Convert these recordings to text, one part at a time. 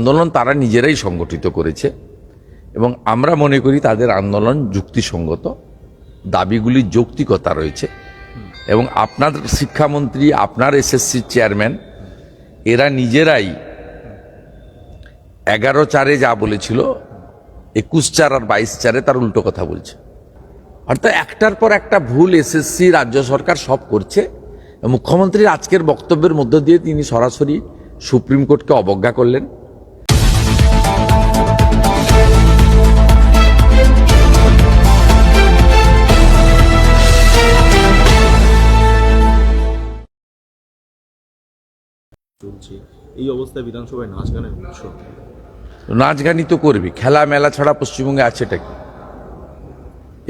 আন্দোলন তারা নিজেরাই সংগঠিত করেছে এবং আমরা মনে করি তাদের আন্দোলন যুক্তিসঙ্গত, দাবিগুলির যৌক্তিকতা রয়েছে এবং আপনার শিক্ষামন্ত্রী, আপনার এসএসসির চেয়ারম্যান, এরা নিজেরাই এগারো চারে যা বলেছিল, একুশ চার আর বাইশ চারে তার উল্টো কথা বলছে। অর্থাৎ একটার পর একটা ভুল এসএসসি রাজ্য সরকার সব করছে। মুখ্যমন্ত্রীর আজকের বক্তব্যের মধ্য দিয়ে তিনি সরাসরি সুপ্রিম কোর্টকে অবজ্ঞা করলেন। চলছে। এই অবস্থায় বিধানসভায় নাচ গানের উৎসব নাচ গানই তো করবে। খেলা মেলা ছাড়া পশ্চিমবঙ্গে আছে এটা কি?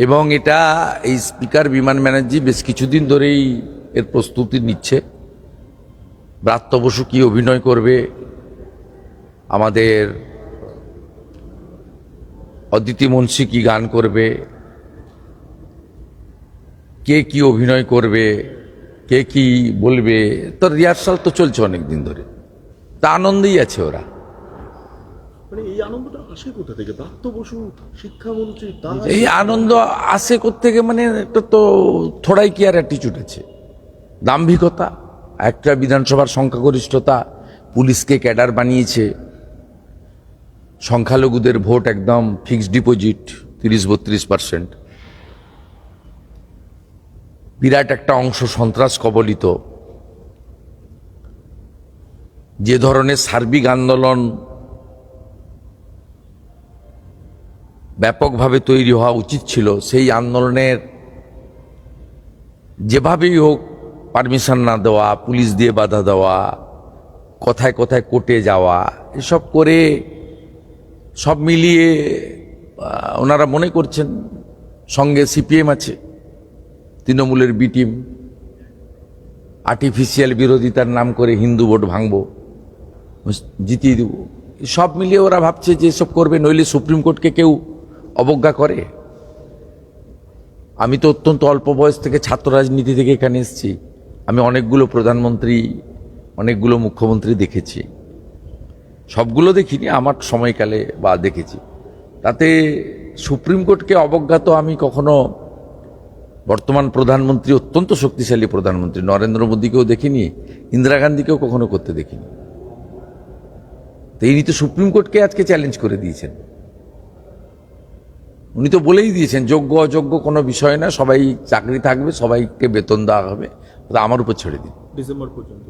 এবং এটা এই স্পিকার বিমান ব্যানার্জি বেশ কিছুদিন ধরেই এর প্রস্তুতি নিচ্ছে। ব্রাত্য বসু কি অভিনয় করবে? আমাদের অদিতি মুন্সি কি গান করবে? কে কি অভিনয় করবে? কে কি বলবে? তো রিহার্সাল তো চলছে অনেক দিন ধরে। তা আনন্দেই আছে ওরা। মানে এই আনন্দটা আসে কোথা থেকে? প্রাপ্ত বসু শিক্ষামন্ত্রী এই আনন্দ আসে থেকে মানে একটা তো থোড়াই কি আর অ্যাটিচিউড আছে? দাম্ভিকতা একটা বিধানসভার সংখ্যাগরিষ্ঠতা পুলিশকে ক্যাডার বানিয়েছে সংখ্যালঘুদের ভোট একদম ফিক্সড ডিপোজিট তিরিশ বত্রিশ পার্সেন্ট বিরাট একটা অংশ সন্ত্রাস কবলিত। যে ধরনের সার্বিক আন্দোলন ব্যাপকভাবে তৈরি হওয়া উচিত ছিল, সেই আন্দোলনের যেভাবেই হোক পারমিশন না দেওয়া, পুলিশ দিয়ে বাধা দেওয়া, কথায় কথায় কোর্টে যাওয়া, এসব করে সব মিলিয়ে ওনারা মনে করছেন সঙ্গে সিপিএম আছে। তৃণমূলের বি টিম আর্টিফিশিয়াল বিরোধিতার নাম করে হিন্দু ভোট ভাঙবো, জিতিয়ে দেব। সব মিলিয়ে ওরা ভাবছে যে এসব করবে, নইলে সুপ্রিম কোর্টকে কেউ অবজ্ঞা করে। আমি তো অত্যন্ত অল্প বয়স থেকে ছাত্র রাজনীতি থেকে এখানে এসেছি। আমি অনেকগুলো প্রধানমন্ত্রী, অনেকগুলো মুখ্যমন্ত্রী দেখেছি। সবগুলো দেখিনি, আমার সময়কালে বা দেখেছি। তাতে সুপ্রিম কোর্টকে অবজ্ঞা তো আমি কখনো বর্তমান প্রধানমন্ত্রী অত্যন্ত শক্তিশালী প্রধানমন্ত্রী নরেন্দ্র মোদীকেও দেখিনি ইন্দিরা গান্ধীকেও কখনো করতে দেখিনি। তো ইনি তো সুপ্রিম কোর্টকে আজকে চ্যালেঞ্জ করে দিয়েছেন। উনি তো বলেই দিয়েছেন যোগ্য অযোগ্য কোনো বিষয় না সবাই চাকরি থাকবে সবাইকে বেতন দেওয়া হবে আমার উপর ছেড়ে দিন। ডিসেম্বর পর্যন্ত।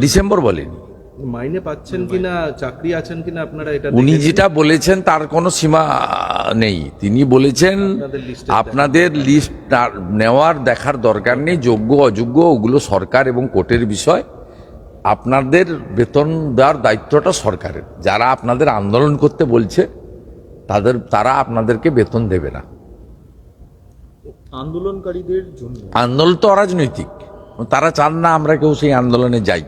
ডিসেম্বর বলেনি। মাইনে পাচ্ছেন কিনা চাকরি আছেন কিনা আপনারা এটা উনি? যেটা বলেছেন তার কোনো সীমা নেই। তিনি বলেছেন আপনাদের আপনাদের লিস্ট নেওয়ার দেখার দরকার নেই যোগ্য অযোগ্য ওগুলো সরকার এবং কোর্টের বিষয়। আপনাদের বেতন দেওয়ার দায়িত্বটা সরকারের। যারা আপনাদের আন্দোলন করতে বলছে তাদের তারা আপনাদেরকে বেতন দেবে না। আন্দোলনকারীদের জন্য। আন্দোলন তো অরাজনৈতিক। তারা চান না আমরা কেউ সেই আন্দোলনে যাই।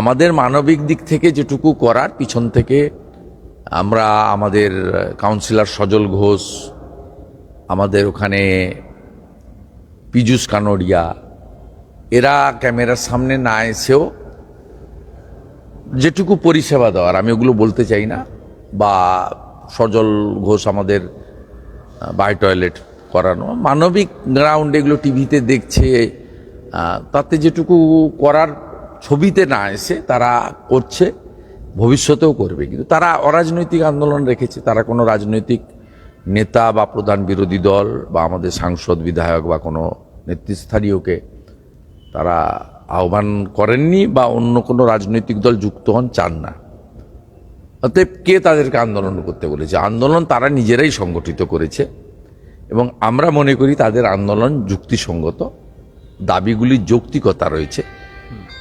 আমাদের মানবিক দিক থেকে যেটুকু করার, পিছন থেকে আমরা আমাদের কাউন্সিলর সজল ঘোষ, আমাদের ওখানে পীযুষ কানোরিয়া এরা ক্যামেরার সামনে না এসেও যেটুকু পরিষেবা দেওয়ার, আমি ওগুলো বলতে চাই না, বা সজল ঘোষ আমাদের বাই টয়লেট করানো, মানবিক গ্রাউন্ড এগুলো টিভিতে দেখছে তাতে যেটুকু করার ছবিতে না এসে তারা করছে, ভবিষ্যতেও করবে। কিন্তু তারা অরাজনৈতিক আন্দোলন রেখেছে। তারা কোনো রাজনৈতিক নেতা বা প্রধান বিরোধী দল বা আমাদের সাংসদ, বিধায়ক বা কোনো নেতৃস্থানীয়কে তারা আহ্বান করেননি বা অন্য কোনো রাজনৈতিক দল যুক্ত হন, চান না। অতএব কে তাদেরকে আন্দোলন করতে বলেছে? আন্দোলন তারা নিজেরাই সংগঠিত করেছে এবং আমরা মনে করি তাদের আন্দোলন যুক্তিসঙ্গত, দাবিগুলির যৌক্তিকতা রয়েছে।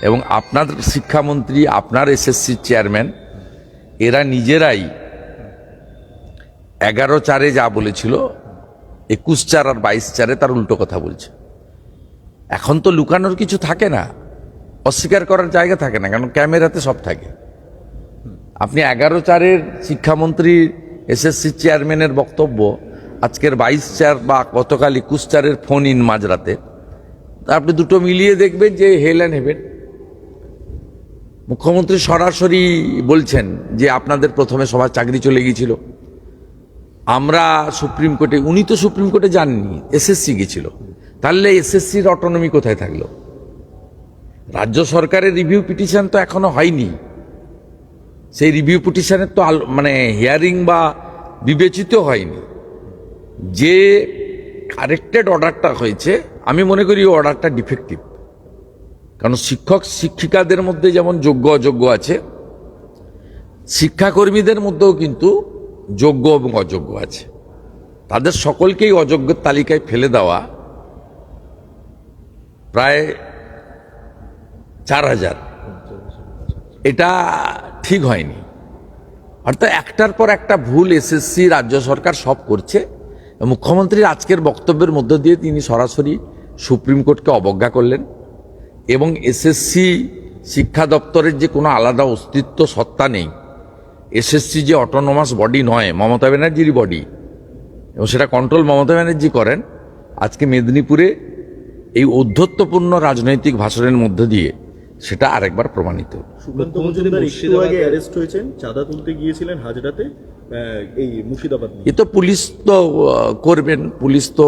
এবং আপনার শিক্ষামন্ত্রী, আপনার এসএসসির চেয়ারম্যান এরা নিজেরাই এগারো চারে যা বলেছিল, একুশ চার আর বাইশ চারে তার উল্টো কথা বলছে। এখন তো লুকানোর কিছু থাকে না, অস্বীকার করার জায়গা থাকে না, কারণ ক্যামেরাতে সব থাকে। আপনি এগারো চারের শিক্ষামন্ত্রী এসএসসি চেয়ারম্যানের বক্তব্য, আজকের বাইশ চার বা গতকাল একুশ চারের ফোন ইন মাঝরাতে আপনি দুটো মিলিয়ে দেখবেন যে হেল অ্যান্ড হেভেন। মুখ্যমন্ত্রী সরাসরি বলছেন যে আপনাদের প্রথমে সবার চাকরি চলে গিয়েছিল। আমরা সুপ্রিম কোর্টে, উনি তো সুপ্রিম কোর্টে যাননি, এসএসসি গেছিল তাহলে এসএসসির অটোনমি কোথায় থাকল? রাজ্য সরকারের রিভিউ পিটিশন তো এখনও হয়নি। সেই রিভিউ পিটিশনের তো মানে হিয়ারিং বা বিবেচিত হয়নি। যে কারেক্টেড অর্ডারটা হয়েছে, আমি মনে করি অর্ডারটা ডিফেক্টিভ কারণ শিক্ষক শিক্ষিকাদের মধ্যে যেমন যোগ্য অযোগ্য আছে, শিক্ষাকর্মীদের মধ্যেও কিন্তু যোগ্য এবং অযোগ্য আছে। তাদের সকলকেই অযোগ্যের তালিকায় ফেলে দেওয়া প্রায় চার হাজার। এটা ঠিক হয়নি। অর্থাৎ একটার পর একটা ভুল এসএসসি রাজ্য সরকার সব করছে। মুখ্যমন্ত্রীর আজকের বক্তব্যের মধ্য দিয়ে তিনি সরাসরি সুপ্রিম কোর্টকে অবজ্ঞা করলেন। এবং এসএসসি শিক্ষা দপ্তরের যে কোনো আলাদা অস্তিত্ব সত্তা নেই। এসএসসি যে অটোনোমাস বডি নয় মমতা ব্যানার্জির বডি এবং সেটা কন্ট্রোল মমতা ব্যানার্জি করেন আজকে মেদিনীপুরে এই ঔদ্ধত্যপূর্ণ রাজনৈতিক ভাষণের মধ্য দিয়ে সেটা আরেকবার প্রমাণিত। এ তো পুলিশ তো করবেন পুলিশ তো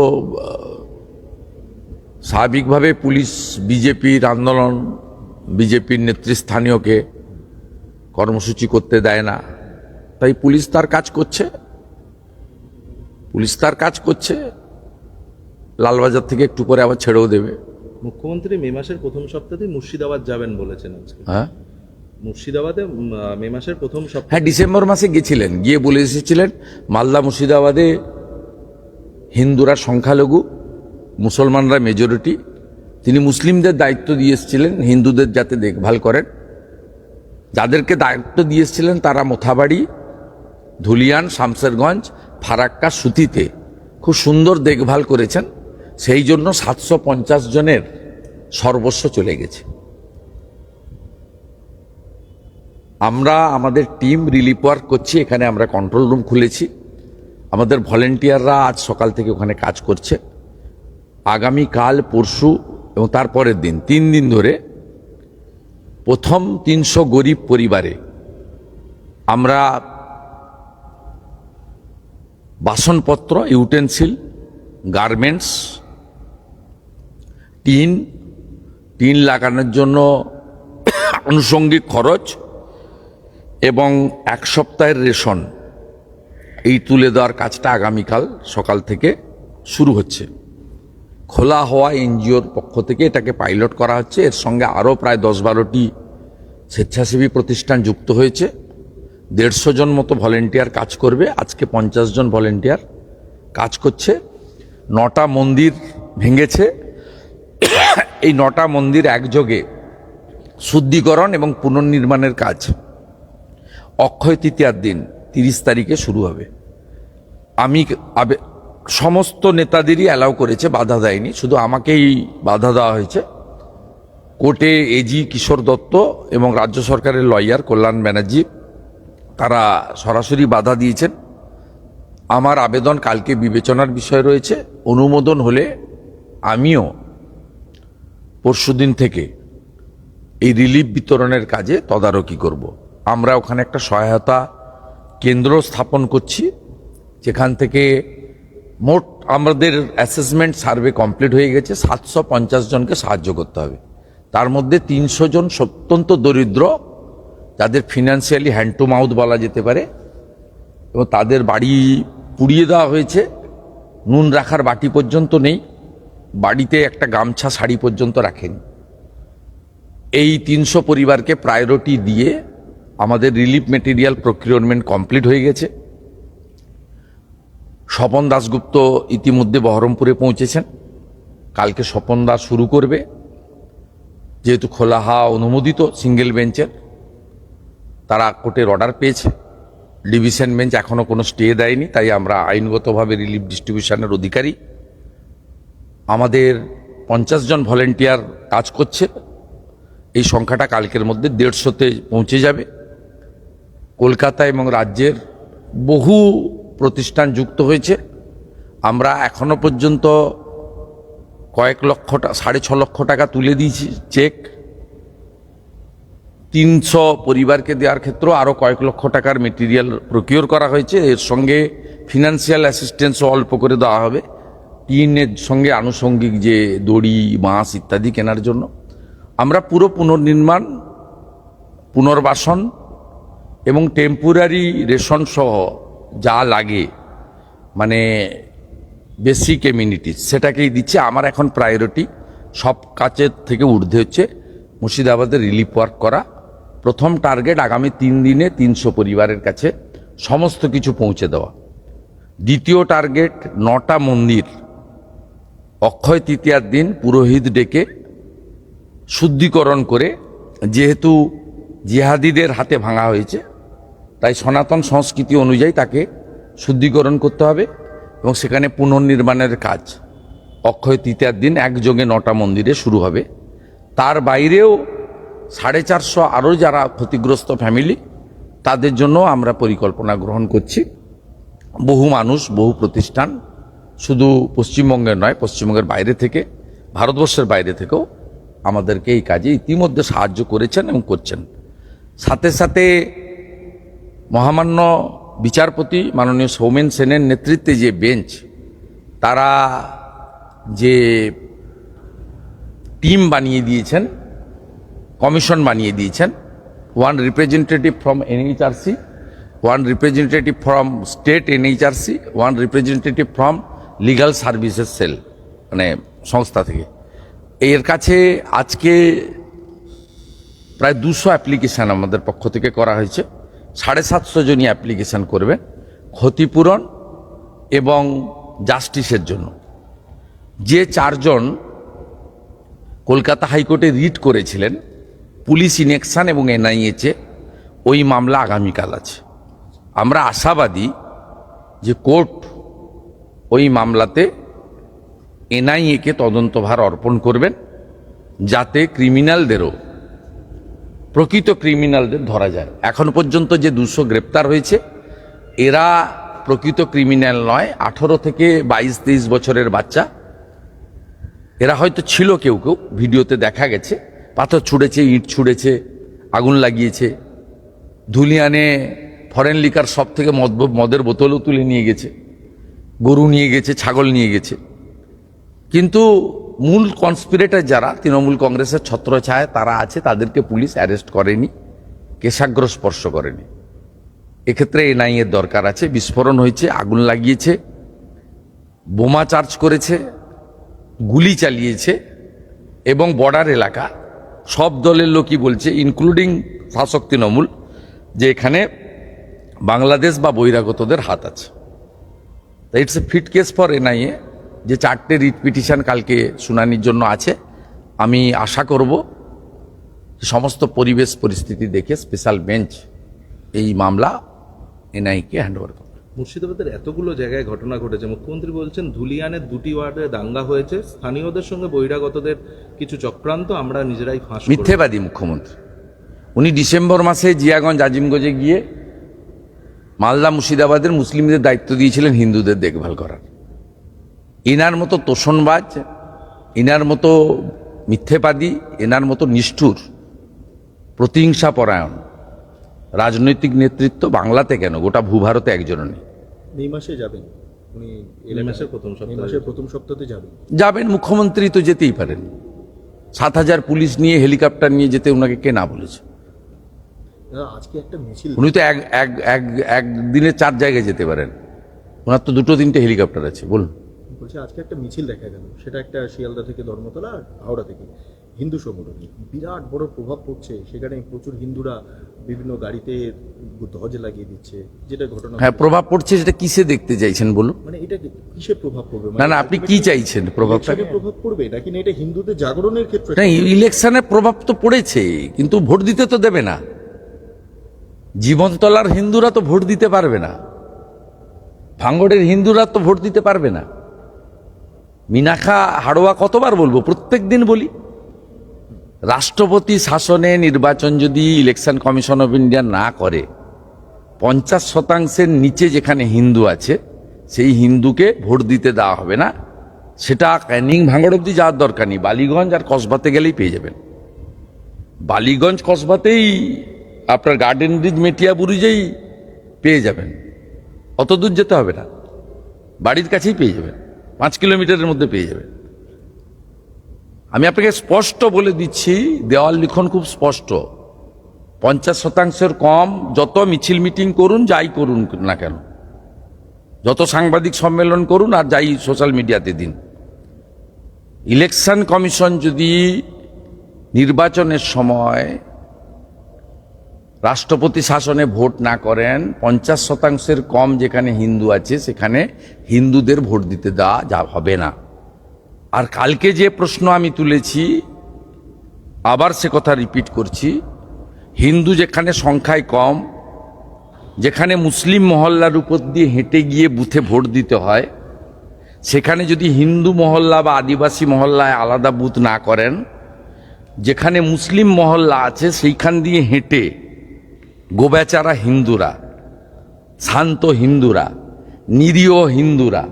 স্বাভাবিকভাবে পুলিশ বিজেপির আন্দোলন বিজেপির নেতৃস্থানীয়কে কর্মসূচি করতে দেয় না। তাই পুলিশ তার কাজ করছে। পুলিশ তার কাজ করছে। লালবাজার থেকে একটু পরে আবার ছেড়েও দেবে। মুখ্যমন্ত্রী মে মাসের প্রথম সপ্তাহে মুর্শিদাবাদ যাবেন বলেছেন আজকে। হ্যাঁ? মুর্শিদাবাদে মে মাসের প্রথম সপ্তাহে হ্যাঁ ডিসেম্বর মাসে গেছিলেন। গিয়ে বলে এসেছিলেন মালদা মুর্শিদাবাদে হিন্দুরা সংখ্যালঘু। মুসলমানরা মেজরিটি তিনি মুসলিমদের দায়িত্ব দিয়ে এসেছিলেন, হিন্দুদের যাতে দেখভাল করেন। যাদেরকে দায়িত্ব দিয়ে এসেছিলেন তারা মোথাবাড়ি, ধুলিয়ান, শামসেরগঞ্জ, ফারাক্কা, সুতিতে খুব সুন্দর দেখভাল করেছেন। সেই জন্য সাতশো পঞ্চাশ জনের সর্বস্ব চলে গেছে। আমরা, আমাদের টিম রিলিফ ওয়ার্ক করছি, এখানে আমরা কন্ট্রোল রুম খুলেছি। আমাদের ভলেন্টিয়াররা আজ সকাল থেকে ওখানে কাজ করছে। আগামী কাল পরশু এবং তারপরের দিন, তিন দিন ধরে প্রথম তিনশো গরিব পরিবারে আমরা বাসনপত্র, ইউটেন্সিল, গার্মেন্টস, টিন টিন লাগানোর জন্য আনুষঙ্গিক খরচ এবং এক সপ্তাহের রেশন এই তুলে দেওয়ার কাজটা আগামীকাল সকাল থেকে শুরু হচ্ছে। খোলা হওয়া এনজিওর পক্ষ থেকে এটাকে পাইলট করা হচ্ছে। এর সঙ্গে আরও প্রায় দশ বারোটি স্বেচ্ছাসেবী প্রতিষ্ঠান যুক্ত হয়েছে। দেড়শো জন মতো ভলেন্টিয়ার কাজ করবে। আজকে পঞ্চাশ জন ভলেন্টিয়ার কাজ করছে। নটা মন্দির ভেঙেছে। এই নটা মন্দির একযোগে শুদ্ধিকরণ এবং পুনর্নির্মাণের কাজ। অক্ষয় তৃতীয়ার দিন তিরিশ তারিখে শুরু হবে। আমি সমস্ত নেতাদেরই অ্যালাউ করেছে, বাধা দেয়নি। শুধু আমাকেই বাধা দেওয়া হয়েছে। কোর্টে এজি কিশোর দত্ত এবং রাজ্য সরকারের লয়ার কল্যাণ ব্যানার্জি, তারা সরাসরি বাধা দিয়েছেন। আমার আবেদন কালকে বিবেচনার বিষয় রয়েছে। অনুমোদন হলে আমিও পরশুদিন থেকে এই রিলিফ বিতরণের কাজে তদারকি করব। আমরা ওখানে একটা সহায়তা কেন্দ্র স্থাপন করছি, যেখান থেকে মোট আমাদের অ্যাসেসমেন্ট সার্ভে কমপ্লিট হয়ে গেছে, সাতশো পঞ্চাশ জনকে সাহায্য করতে হবে। তার মধ্যে তিনশো জন অত্যন্ত দরিদ্র, যাদের ফিনান্সিয়ালি হ্যান্ড টু মাউথ বলা যেতে পারে, এবং তাদের বাড়ি পুড়িয়ে দেওয়া হয়েছে, নুন রাখার বাটি পর্যন্ত নেই, বাড়িতে একটা গামছা, শাড়ি পর্যন্ত রাখেনি। এই তিনশো পরিবারকে প্রায়োরিটি দিয়ে আমাদের রিলিফ মেটেরিয়াল প্রকিউরমেন্ট কমপ্লিট হয়ে গেছে। স্বপন দাশগুপ্ত ইতিমধ্যে বহরমপুরে পৌঁছেছেন। কালকে স্বপন দাস শুরু করবে। যেহেতু খোলা হাওয়া অনুমোদিত, সিঙ্গেল বেঞ্চের, তারা কোর্টের অর্ডার পেয়েছে। ডিভিশন বেঞ্চ এখনও কোনো স্টে দেয়নি, তাই আমরা আইনগতভাবে রিলিফ ডিস্ট্রিবিউশনের অধিকারী। আমাদের পঞ্চাশ জন ভলেন্টিয়ার কাজ করছে। এই সংখ্যাটা কালকের মধ্যে দেড়শোতে পৌঁছে যাবে। কলকাতা এবং রাজ্যের বহু প্রতিষ্ঠান যুক্ত হয়েছে। আমরা এখনও পর্যন্ত কয়েক লক্ষ সাড়ে ছ লক্ষ টাকা তুলে দিয়েছি চেক। তিনশো পরিবারকে দেওয়ার ক্ষেত্রেও আরও কয়েক লক্ষ টাকার মেটেরিয়াল প্রকিওর করা হয়েছে। এর সঙ্গে ফিনান্সিয়াল অ্যাসিস্ট্যান্সও অল্প করে দেওয়া হবে। টিনের সঙ্গে আনুষঙ্গিক যে দড়ি, বাঁশ ইত্যাদি কেনার জন্য। আমরা পুরো পুনর্নির্মাণ, পুনর্বাসন এবং টেম্পোরারি রেশন সহ যা লাগে মানে বেসিক এমিউনিটিস সেটাকেই দিচ্ছে। আমার এখন প্রায়োরিটি সব কাজের থেকে ঊর্ধ্বে হচ্ছে মুর্শিদাবাদের রিলিফ ওয়ার্ক করা। প্রথম টার্গেট আগামী তিন দিনে তিনশো পরিবারের কাছে সমস্ত কিছু পৌঁছে দেওয়া। দ্বিতীয় টার্গেট নটা মন্দির। অক্ষয় তৃতীয়ার দিন পুরোহিত ডেকে শুদ্ধিকরণ করে, যেহেতু জিহাদিদের হাতে ভাঙা হয়েছে তাই সনাতন সংস্কৃতি অনুযায়ী তাকে শুদ্ধিকরণ করতে হবে এবং সেখানে পুনর্নির্মাণের কাজ। অক্ষয় তৃতীয়ার দিন একযোগে নটা মন্দিরে শুরু হবে। তার বাইরেও সাড়ে চারশো আরও যারা ক্ষতিগ্রস্ত ফ্যামিলি, তাদের জন্য আমরা পরিকল্পনা গ্রহণ করছি। বহু মানুষ, বহু প্রতিষ্ঠান, শুধু পশ্চিমবঙ্গের নয়, পশ্চিমবঙ্গের বাইরে থেকে, ভারতবর্ষের বাইরে থেকেও আমাদেরকে এই কাজে ইতিমধ্যে সাহায্য করেছেন এবং করছেন। সাথে সাথে মহামান্য বিচারপতি মাননীয় সৌমেন সেনের নেতৃত্বে যে বেঞ্চ, তারা যে টিম বানিয়ে দিয়েছেন, কমিশন বানিয়ে দিয়েছেন, one representative from NHRC, one representative from state NHRC, one representative from legal services cell মানে সংস্থা থেকে। এর কাছে আজকে প্রায় দুশো অ্যাপ্লিকেশান আমাদের পক্ষ থেকে করা হয়েছে। সাড়ে সাতশো জনই অ্যাপ্লিকেশান করবেন ক্ষতিপূরণ এবং জাস্টিসের জন্য। যে চারজন কলকাতা হাইকোর্টে রিট করেছিলেন, পুলিশ ইনেকশন এবং এনআইএচে ওই মামলা আগামীকাল আছে। আমরা আশাবাদী যে কোর্ট ওই মামলাতে এনআইএকে তদন্তভার অর্পণ করবেন, যাতে ক্রিমিনালদেরও প্রকৃত ক্রিমিনালদের ধরা যায়। এখন পর্যন্ত যে দুশো গ্রেপ্তার হয়েছে, এরা প্রকৃত ক্রিমিনাল নয়, আঠারো থেকে বাইশ, তেইশ বছরের বাচ্চা। এরা হয়তো ছিল কেউ কেউ, ভিডিওতে দেখা গেছে, পাথর ছুঁড়েছে, ইট ছুঁড়েছে, আগুন লাগিয়েছে। ধুলিয়ানে ফরেন লিকার সব থেকে মদ মদের বোতলও তুলে নিয়ে গেছে, গরু নিয়ে গেছে, ছাগল নিয়ে গেছে। কিন্তু মূল কনস্পিরেটার যারা, তৃণমূল কংগ্রেসের ছত্র ছত্রছায় তারা আছে, তাদেরকে পুলিশ অ্যারেস্ট করেনি, কেশাগ্র স্পর্শ করেনি। এক্ষেত্রে এনআই এর দরকার আছে, বিস্ফোরণ হয়েছে, আগুন লাগিয়েছে, বোমা চার্জ করেছে, গুলি চালিয়েছে, এবং বর্ডার এলাকা, সব দলের লোকই বলছে ইনক্লুডিং শাসক তৃণমূল, যে এখানে বাংলাদেশ বা বহিরাগতদের হাত আছে। It's a fit case for NIA যে চারটে রিট পিটিশন কালকে শুনানির জন্য আছে আমি আশা করব সমস্ত পরিবেশ পরিস্থিতি দেখে স্পেশাল বেঞ্চ এই মামলা এনআইকে হ্যান্ড ওভার করবে। মুর্শিদাবাদের এতগুলো জায়গায় ঘটনা ঘটেছে। মুখ্যমন্ত্রী বলছেন ধুলিয়ানের দুটি ওয়ার্ডে দাঙ্গা হয়েছে। স্থানীয়দের সঙ্গে বহিরাগতদের কিছু চক্রান্ত আমরা নিজেরাই ফাঁস মিথ্যেবাদী মুখ্যমন্ত্রী। উনি ডিসেম্বর মাসে জিয়াগঞ্জ আজিমগঞ্জে গিয়ে মালদা মুর্শিদাবাদের মুসলিমদের দায়িত্ব দিয়েছিলেন হিন্দুদের দেখভাল করার। এনার মতো তোষণবাজ এনার মতো মিথ্যেবাদী এনার মতো নিষ্ঠুর প্রতিহিংসা পরায়ণ রাজনৈতিক নেতৃত্ব বাংলাতে কেন? গোটা ভূভারতে একজনও নেই। মে মাসে যাবেন। উনি মে মাসের প্রথম মে মাসের প্রথম সপ্তাহে যাবেন। যাবেন মুখ্যমন্ত্রী তো যেতেই পারেন। সাত হাজার পুলিশ নিয়ে হেলিকপ্টার নিয়ে যেতে ওনাকে কে না বলেছে? আজকে একটা মিছিল। উনি তো এক এক এক একদিনে চার জায়গায় যেতে পারেন। ওনার তো দুটো তিনটে হেলিকপ্টার আছে বলুন। বলছে আজকে একটা মিছিল দেখা গেল। সেটা একটা শিয়ালদা থেকে ধর্মতলা আর হাওড়া থেকে। হিন্দু সংগঠনে বিরাট বড় প্রভাব পড়ছে। সেখানে প্রচুর হিন্দুরা বিভিন্ন গাড়িতে ধ্বজ লাগিয়ে দিচ্ছে। যেটা ঘটনা হ্যাঁ প্রভাব পড়ছে সেটা কিসে দেখতে চাইছেন বলুন? মানে এটা কিসে প্রভাব পড়বে? না না আপনি কি চাইছেন প্রভাবটা? ইলেকশনে প্রভাব পড়বে? নাকি না এটা হিন্দুদের জাগরণের ক্ষেত্রে না ইলেকশনে প্রভাব তো পড়েছে কিন্তু ভোট দিতে তো দেবে না। জীবনতলার হিন্দুরা তো ভোট দিতে পারবে না। ভাঙ্গড়ের হিন্দুরা তো ভোট দিতে পারবে না। মিনাখা হাড়োয়া কতবার বলব? প্রত্যেক দিন বলি। রাষ্ট্রপতি শাসনে নির্বাচন যদি ইলেকশন কমিশন অফ ইন্ডিয়া না করে, পঞ্চাশ শতাংশের নিচে যেখানে হিন্দু আছে, সেই হিন্দুকে ভোট দিতে দেওয়া হবে না। সেটা ক্যানিং ভাঙড় অব্দি যাওয়ার দরকার নেই। বালিগঞ্জ আর কসবাতে গেলেই পেয়ে যাবেন। বালিগঞ্জ কসবাতেই আপনার গার্ডেন ব্রিজ মেটিয়া বুরুজেই পেয়ে যাবেন। অত দূর যেতে হবে না। বাড়ির কাছেই পেয়ে যাবেন। পাঁচ কিলোমিটারের মধ্যে পেয়ে যাবেন আমি আপনাকে স্পষ্ট বলে দিচ্ছি, দেওয়াল লিখন খুব স্পষ্ট। পঞ্চাশ শতাংশের কম যত মিছিল মিটিং করুন, যাই করুন না কেন। যত সাংবাদিক সম্মেলন করুন আর যাই সোশ্যাল মিডিয়াতে দিন। ইলেকশন কমিশন যদি নির্বাচনের সময় রাষ্ট্রপতি শাসনে ভোট না করেন, পঞ্চাশ শতাংশের কম যেখানে হিন্দু আছে, সেখানে হিন্দুদের ভোট দিতে দেওয়া যা হবে না। আর কালকে যে প্রশ্ন আমি তুলেছি, আবার সে কথা রিপিট করছি, হিন্দু যেখানে সংখ্যায় কম, যেখানে মুসলিম মহল্লার উপর দিয়ে হেঁটে গিয়ে বুথে ভোট দিতে হয়, সেখানে যদি হিন্দু মহল্লা বা আদিবাসী মহল্লায় আলাদা বুথ না করেন, যেখানে মুসলিম মহল্লা আছে, সেইখান দিয়ে হেঁটে গোবেচারা হিন্দুরা, শান্ত হিন্দুরা, নিরীহ হিন্দুরা,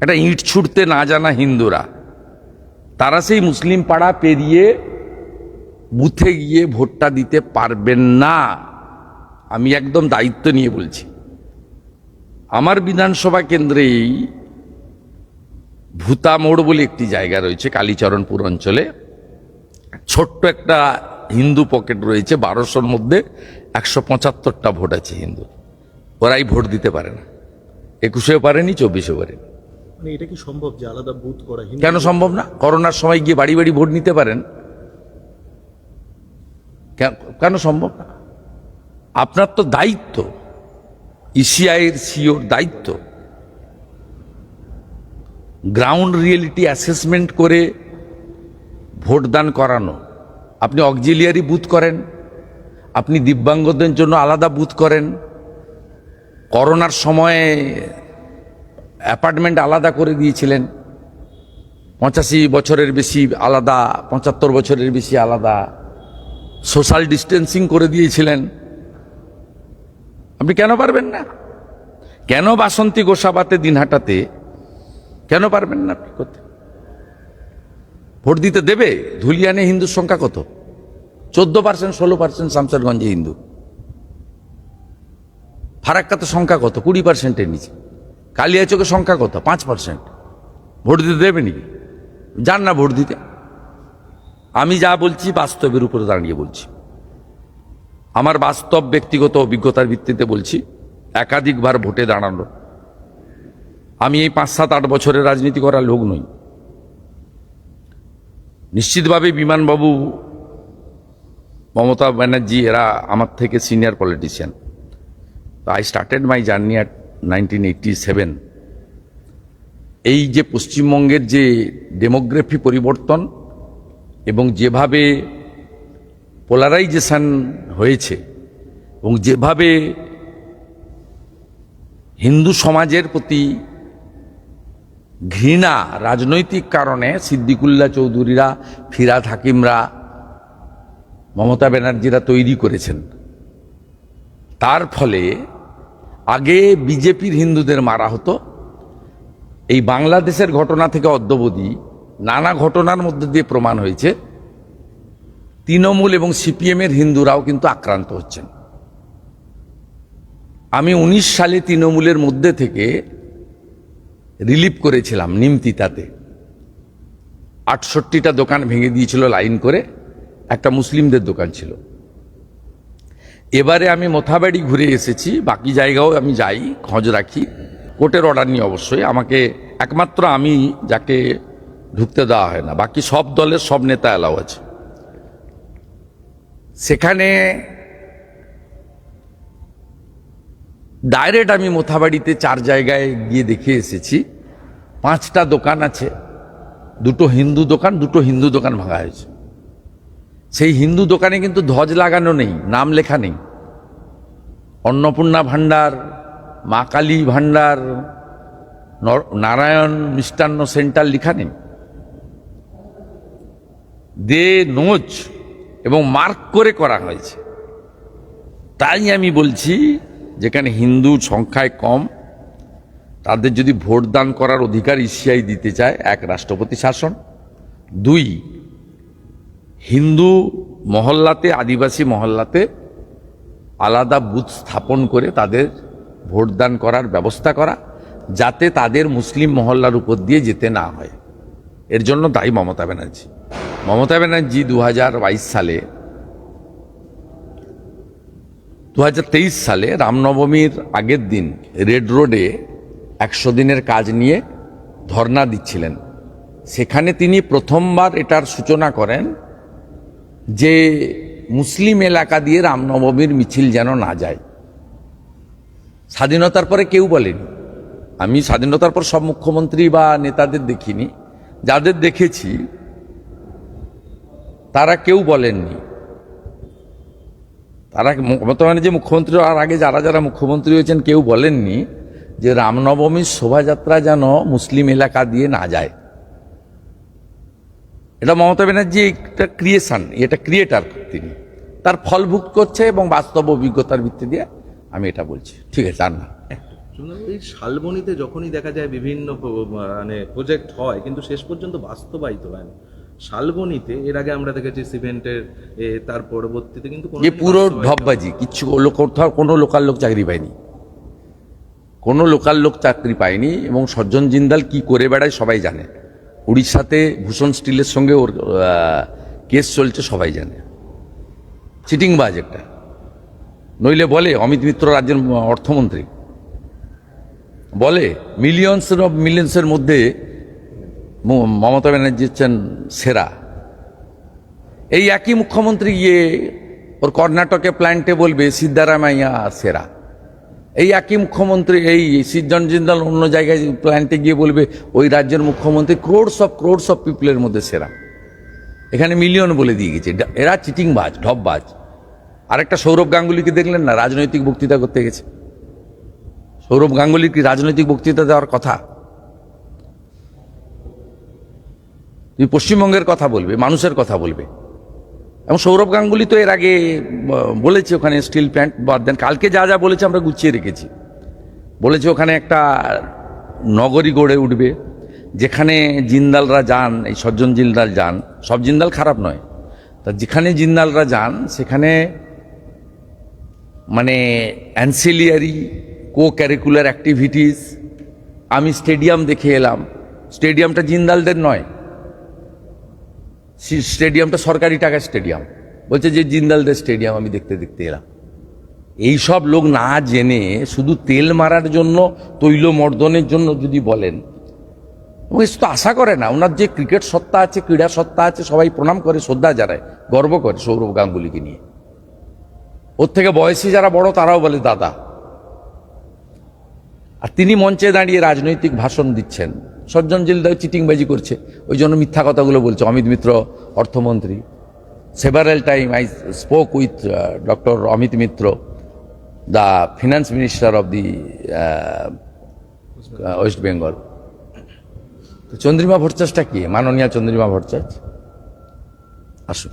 একটা ইট ছুটতে না জানা হিন্দুরা, তারা সেই মুসলিম পাড়া পেরিয়ে বুথে গিয়ে ভোটটা দিতে পারবেন না। আমি একদম দায়িত্ব নিয়ে বলছি। আমার বিধানসভা কেন্দ্রেই ভূতা মোড় বলে একটি জায়গা রয়েছে কালীচরণপুর অঞ্চলে। ছোট্ট একটা হিন্দু পকেট রয়েছে বারোশোর মধ্যে একশো পঁচাত্তরটা ভোট আছে হিন্দু। ওরাই ভোট দিতে পারে না। একুশেও পারেনি চব্বিশেও পারেনি। মানে এটা কি সম্ভব যে আলাদা বুথ করা কেন সম্ভব না? করোনার সময় গিয়ে বাড়ি বাড়ি ভোট নিতে পারেন। কেন সম্ভব না? আপনার তো দায়িত্ব। ইসিআইয়ের সিওর দায়িত্ব। গ্রাউন্ড রিয়েলিটি অ্যাসেসমেন্ট করে ভোটদান করানো। আপনি অক্সিলিয়ারি বুথ করেন, আপনি দিব্যাঙ্গদের জন্য আলাদা বুথ করেন, করোনার সময়ে অ্যাপার্টমেন্ট আলাদা করে দিয়েছিলেন, পঁচাশি বছরের বেশি আলাদা, পঁচাত্তর বছরের বেশি আলাদা সোশ্যাল ডিস্টেন্সিং করে দিয়েছিলেন। আপনি কেন পারবেন না? কেন বাসন্তী গোসাবাতে দিন দিনহাটাতে? কেন পারবেন না আপনি করতে ভোট দিতে দেবে? ধুলিয়ানে হিন্দুর সংখ্যা কত? চোদ্দ পার্সেন্ট ষোলো পার্সেন্ট শামসারগঞ্জে হিন্দু। ফারাক্কাতে সংখ্যা কত? কুড়ি পার্সেন্টের নিচে। কালিয়াচকের সংখ্যা কত? পাঁচ পার্সেন্ট ভোট দিতে দেবে নাকি? যান না ভোট দিতে। আমি যা বলছি বাস্তবের উপরে দাঁড়িয়ে বলছি। আমার বাস্তব ব্যক্তিগত অভিজ্ঞতার ভিত্তিতে বলছি, একাধিকবার ভোটে দাঁড়ানো। আমি এই পাঁচ, সাত, আট বছরের রাজনীতি করার লোক নই। নিশ্চিতভাবে বিমানবাবু, মমতা ব্যানার্জি, এরা আমার থেকে সিনিয়র পলিটিশিয়ান তো I started my journey at nineteen seven এই যে পশ্চিমবঙ্গের যে ডেমোগ্রাফি পরিবর্তন এবং যেভাবে পোলারাইজেশন হয়েছে এবং যেভাবে হিন্দু সমাজের প্রতি ঘৃণা রাজনৈতিক কারণে সিদ্দিকুল্লাহ চৌধুরীরা, ফিরাদ হাকিমরা, মমতা ব্যানার্জিরা তৈরি করেছেন। তার ফলে আগে বিজেপির হিন্দুদের মারা হতো। এই বাংলাদেশের ঘটনা থেকে অদ্যবধি নানা ঘটনার মধ্যে দিয়ে প্রমাণ হয়েছে। তৃণমূল এবং সিপিএমের হিন্দুরাও কিন্তু আক্রান্ত হচ্ছেন। আমি উনিশ সালে তৃণমূলের মধ্যে থেকে রিলিফ করেছিলাম নিমতিতাতে। আটষট্টিটা দোকান ভেঙে দিয়েছিল, লাইন করে। একটা মুসলিমদের দোকান ছিল। এবারে আমি মোথাবাড়ি ঘুরে এসেছি, বাকি জায়গাও আমি যাই, খোঁজ রাখি। কোর্টের অর্ডার নিয়ে অবশ্যই। আমাকে একমাত্র আমি, যাকে ঢুকতে দেওয়া হয় না। বাকি সব দলের সব নেতা এলাও আছে। সেখানে ডাইরেক্ট আমি মোথাবাড়িতে চার জায়গায় গিয়ে দেখে এসেছি। পাঁচটা দোকান আছে। দুটো হিন্দু দোকান, দুটো হিন্দু দোকান ভাঙা হয়েছে। সেই হিন্দু দোকানে কিন্তু ধ্বজ লাগানো নেই, নাম লেখা নেই। অন্নপূর্ণা ভাণ্ডার, মা কালী ভাণ্ডার, নর- নারায়ণ মিষ্টান্ন সেন্টার লেখা নেই। দে নোজ এবং মার্ক করে করা হয়েছে। তাই আমি বলছি যেখানে হিন্দু সংখ্যায় কম, তাদের যদি ভোট দান করার অধিকার ইসিআই দিতে চায়, এক রাষ্ট্রপতি শাসন। দুই, হিন্দু মহল্লাতে, আদিবাসী মহল্লাতে আলাদা বুথ স্থাপন করে তাদের ভোটদান করার ব্যবস্থা করা, যাতে তাদের মুসলিম মহল্লার উপর দিয়ে যেতে না হয়। এর জন্য দায়ী মমতা ব্যানার্জি। মমতা ব্যানার্জি দু হাজার বাইশ সালে দু হাজার তেইশ সালে রামনবমীর আগের দিন রেড রোডে একশো দিনের কাজ নিয়ে ধর্ণা দিচ্ছিলেন। সেখানে তিনি প্রথমবার এটার সূচনা করেন যে মুসলিম এলাকা দিয়ে রামনবমীর মিছিল যেন না যায়। স্বাধীনতার পরে কেউ বলেনি। আমি স্বাধীনতার পর সব মুখ্যমন্ত্রী বা নেতাদের দেখিনি। যাদের দেখেছি, তারা কেউ বলেননি। তারা বর্তমানে যে মুখ্যমন্ত্রী, আর আগে যারা যারা মুখ্যমন্ত্রী হয়েছেন, কেউ বলেননি যে রামনবমীর শোভাযাত্রা যেন মুসলিম এলাকা দিয়ে না যায়। এটা মমতা ব্যানার্জি একটা ক্রিয়েশন এটা ক্রিয়েটার তিনি। তার ফল ভোগ করছে এবং বাস্তব অভিজ্ঞতার ভিত্তি দিয়ে আমি এটা বলছি। ঠিক আছে, আর না। এই শালবনিতে যখনই দেখা যায় বিভিন্ন মানে প্রজেক্ট হয়, কিন্তু শেষ পর্যন্ত বাস্তবায়িত হয় না। শালবনিতে এর আগে আমরা দেখেছি সিমেন্টের তার পরবর্তীতে কিন্তু যে পুরো ঢপবাজি কিচ্ছু লোক কোথাও কোনো লোকাল লোক চাকরি পায়নি। কোনো লোকাল লোক চাকরি পায়নি এবং সজ্জন জিন্দাল কি করে বেড়ায় সবাই জানে। উড়িষ্যাতে ভূষণ স্টিলের সঙ্গে ওর কেস চলছে সবাই জানে। চিটিংবাজ একটা। নইলে বলে অমিত মিত্র রাজ্যের অর্থমন্ত্রী। বলে মিলিয়নসের অফ মিলিয়ন্সের মধ্যে মমতা ব্যানার্জি হচ্ছেন সেরা। এই একই মুখ্যমন্ত্রী গিয়ে ওর কর্ণাটকে প্ল্যান্টে বলবে সিদ্ধারামাইয়া সেরা। এই একই মুখ্যমন্ত্রী, এই সিজন জিন্দাল অন্য জায়গায় প্ল্যান্টে গিয়ে বলবে, ওই রাজ্যের মুখ্যমন্ত্রী ক্রোডস অফ ক্রোডস অফ পিপলের মধ্যে সেরা। এখানে মিলিয়ন বলে দিয়ে গেছে। এরা চিটিংবাজ, ঢপবাজ। আরেকটা সৌরভ গাঙ্গুলিকে দেখলেন না? রাজনৈতিক বক্তৃতা করতে গেছে। সৌরভ গাঙ্গুলির কি রাজনৈতিক বক্তৃতা দেওয়ার কথা? তুমি পশ্চিমবঙ্গের কথা বলবে, মানুষের কথা বলবে। এবং সৌরভ গাঙ্গুলি তো এর আগে বলেছে ওখানে স্টিল প্ল্যান্ট বাদ দেন। কালকে যা যা বলেছে আমরা গুছিয়ে রেখেছি। বলেছে ওখানে একটা নগরী গড়ে উঠবে, যেখানে জিন্দালরা যান, এই সজ্জন জিন্দাল যান। সব জিন্দাল খারাপ নয়। তা যেখানে জিন্দালরা যান, সেখানে মানে অ্যান্সিলিয়ারি কো ক্যারিকুলার অ্যাক্টিভিটিস আমি স্টেডিয়াম দেখে এলাম। স্টেডিয়ামটা জিন্দালদের নয়। স্টেডিয়ামটা সরকারি টাকার স্টেডিয়াম। বলছে যে জিন্দালদের স্টেডিয়াম, আমি দেখতে দেখতে এলাম। এই সব লোক না জেনে শুধু তেল মারার জন্য তৈল মর্দনের জন্য যদি বলেন, এবং তো আশা করে না। ওনার যে ক্রিকেট সত্তা আছে, ক্রীড়া সত্তা আছে, সবাই প্রণাম করে, শ্রদ্ধা জানায়, গর্ব করে সৌরভ গাঙ্গুলিকে নিয়ে। ওর থেকে বয়সী যারা বড়, তারাও বলে দাদা। আর তিনি মঞ্চে দাঁড়িয়ে রাজনৈতিক ভাষণ দিচ্ছেন। সজ্জন জিলদাও চিটিংবাজি করছে। ওই জন্য মিথ্যা কথাগুলো বলছে। অমিত মিত্র, অর্থমন্ত্রী। Several time I spoke with doctor Amit Mitra the finance minister of the West Bengal Chandrima ভট্টাচার্যটা কি? মাননীয় চন্দ্রিমা ভট্টাচার্য। আসুন।